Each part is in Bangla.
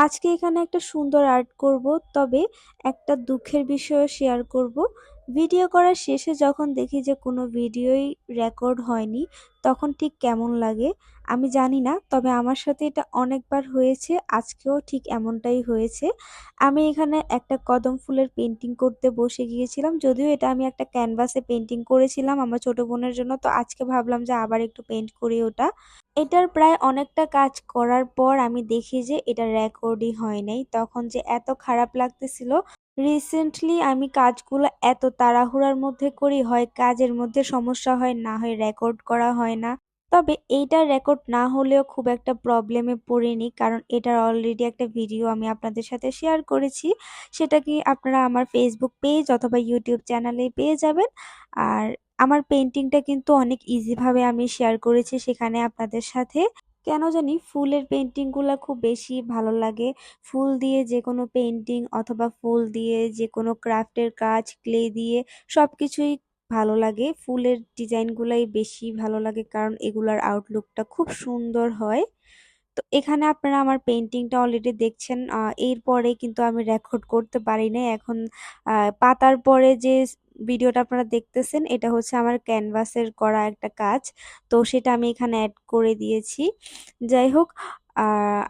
আজকে এখানে একটা সুন্দর আর্ট করব তবে একটা দুঃখের বিষয়ও শেয়ার করব। ভিডিও করার শেষে যখন দেখি যে কোনো ভিডিওই রেকর্ড হয়নি, তখন ঠিক কেমন লাগে? আমি জানি না, তবে আমার সাথে এটা অনেকবার হয়েছে, আজকেও ঠিক এমনটাই হয়েছে। আমি এখানে একটা কদম ফুলের পেন্টিং করতে বসে গিয়েছিলাম, যদিও এটা আমি একটা ক্যানভাসে পেন্টিং করেছিলাম আমার ছোট বোনের জন্য, তো আজকে ভাবলাম যে আবার একটু পেন্ট করি ওটা। এটার প্রায় অনেকটা কাজ করার পর আমি দেখি যে এটা রেকর্ডই হয় নাই, তখন যে এত খারাপ লাগতেছিল রিসেন্টলি আমি কাজগুলো এত তাড়াহুড়ার মধ্যে করি, হয় কাজের মধ্যে সমস্যা হয়, না হয় রেকর্ড করা হয় না। তবে এইটার রেকর্ড না হলেও খুব একটা প্রবলেমে পড়িনি, কারণ এটার অলরেডি একটা ভিডিও আমি আপনাদের সাথে শেয়ার করেছি। সেটা কি আপনারা আমার ফেসবুক পেজ অথবা ইউটিউব চ্যানেলে পেয়ে যাবেন। আর আমার পেন্টিংটা কিন্তু অনেক ইজিভাবে আমি শেয়ার করেছি সেখানে আপনাদের সাথে। কেন জানি ফুলের পেন্টিংগুলো খুব বেশি ভালো লাগে। ফুল দিয়ে যে কোনো পেন্টিং অথবা ফুল দিয়ে যে কোনো ক্রাফটের কাজ ক্লে দিয়ে সব কিছুই ভালো লাগে। ফুলের ডিজাইনগুলাই বেশি ভালো লাগে কারণ এগুলার আউটলুকটা খুব সুন্দর হয়। তো এখানে আপনারা আমার পেন্টিংটা অলরেডি দেখছেন। এরপরে কিন্তু আমি রেকর্ড করতে পারি নাই। এখন পাতার পরে যে ভিডিওটা আপনারা দেখতেছেন, এটা হচ্ছে আমার ক্যানভাসের করা একটা কাজ। তো সেটা আমি এখানে অ্যাড করে দিয়েছি। যাই হোক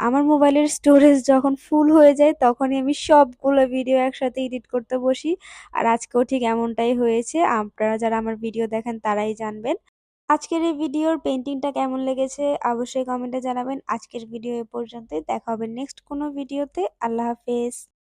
আমার মোবাইলের স্টোরেজ যখন ফুল হয়ে যায়, তখনই আমি সবগুলো ভিডিও একসাথে এডিট করতে বসি। আর আজকেও ঠিক এমনটাই হয়েছে। আপনারা যারা আমার ভিডিও দেখেন, তারাই জানবেন। আজকের এই ভিডিওর পেন্টিংটা কেমন লেগেছে, অবশ্যই কমেন্টে জানাবেন। আজকের ভিডিও এ পর্যন্তই। দেখা হবে নেক্সট কোনো ভিডিওতে। আল্লাহ হাফেজ।